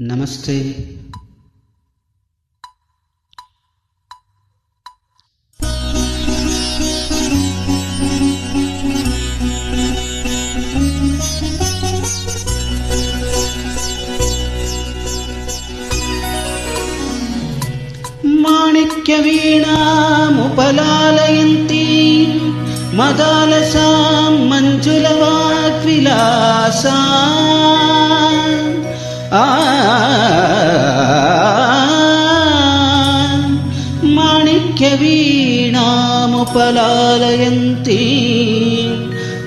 నమస్తే. మాణిక్యవీణాముపలాలయంతి మదాలసాం మంజులవాగ్విలాసా. మాణిక్య వీణాముపలాలయంతి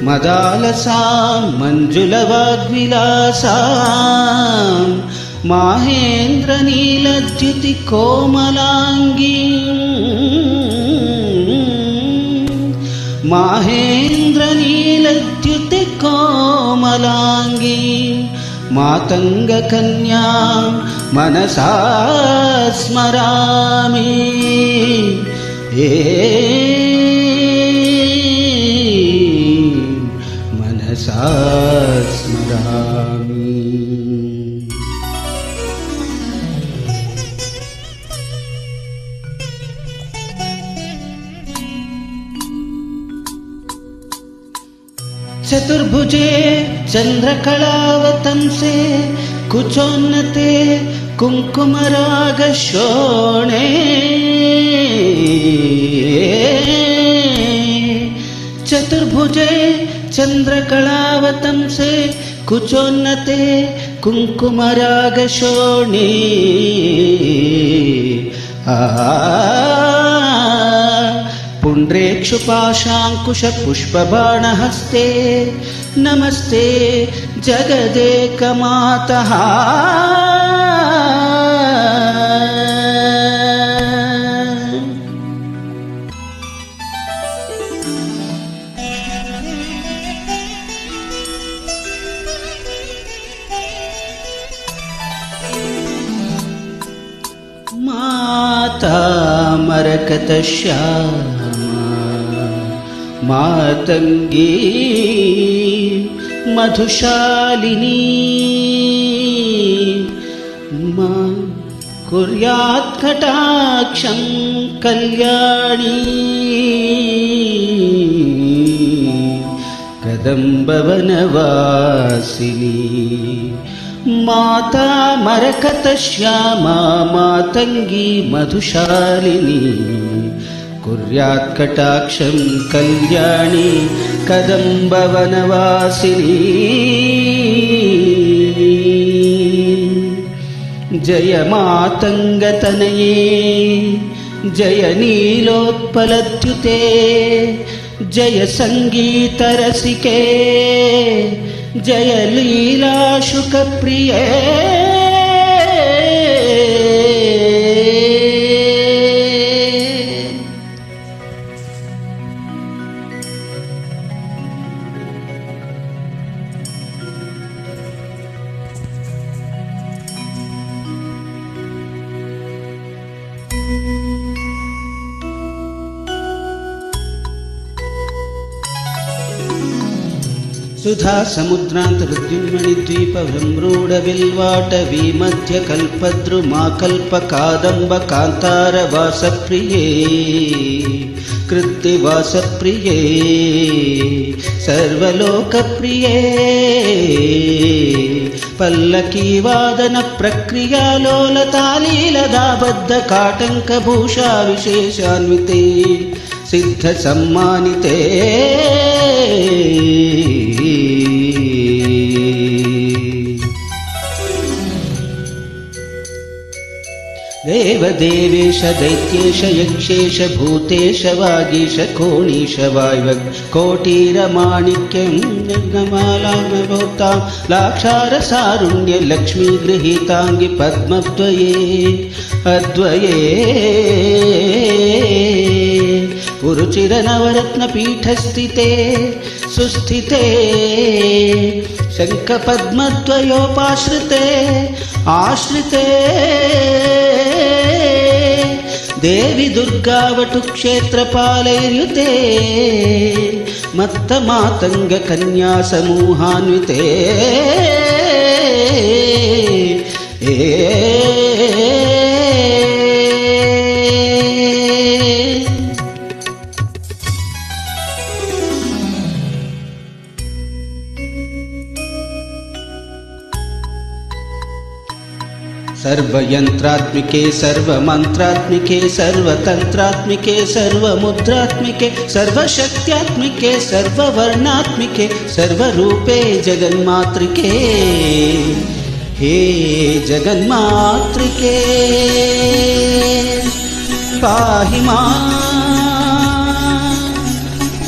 మదాలసాం మంజులవాగ్విలాసా మాహేంద్రనీలద్యుతి మాహేంద్ర నీలద్యుతి కోమలాంగీ. मातङ्गकन्यां मनसा स्मरामि। ए मनसा स्मरामि। चतुर्भुजे चन्द्रकलावतंसे कुचोन्नते कुङ्कुमरागशोणे चतुर्भुजे चन्द्रकलावतंसे कुचोन्नते कुङ्कुमरागशोणे आ पुण्ड्रेक्षुपाशाङ्कुशपुष्पबाणहस्ते नमस्ते जगदेकमातः। माता मरकतश्यामा मातङ्गी मधुशालिनी मा कुर्यात् कटाक्षं कल्याणी कदम्बवनवासिनी माता मरकतश्यामा मातङ्गी मधुशालिनी कुर्यात् कटाक्षं कल्याणी कदम्बवनवासिनी जय मातङ्गतनये जय नीलोत्पलद्युते सुधा समुद्रान्तरुद्युन्मणिद्वीपभ्रम्रोडविल्वाटवीमध्यकल्पद्रुमाकल्पकादम्बकान्तारवासप्रिये कृत्तिवासप्रिये सर्वलोकप्रिये पल्लकीवादनप्रक्रियालोलतालीलदाबद्धकाटङ्कभूषा विशेषान्विते सिद्धसम्मानिते देवदेवेश दैत्येश यक्षेश भूतेश वागीश कोणीश वायव कोटीरमाणिक्यं गमालामभोक्तां लाक्षारसारुण्य पद्मद्वये अद्वये पुरुचिरनवरत्नपीठस्थिते सुस्थिते शङ्खपद्मद्वयोपाश्रिते आश्रिते देवि दुर्गावटुक्षेत्रपालैर्युते मत्तमातङ्गकन्यासमूहान्विते ए सर्वयन्त्रात्मिके सर्वमन्त्रात्मिके सर्वतन्त्रात्मिके सर्वमुद्रात्मिके सर्वशक्त्यात्मिके सर्ववर्णात्मिके सर्वरूपे जगन्मातृके। हे जगन्मातृके पाहि मा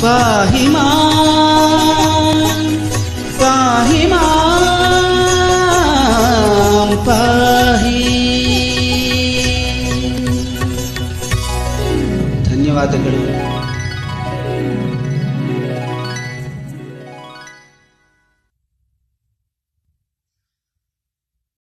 पाहि मा। ಧನ್ಯವಾದಗಳು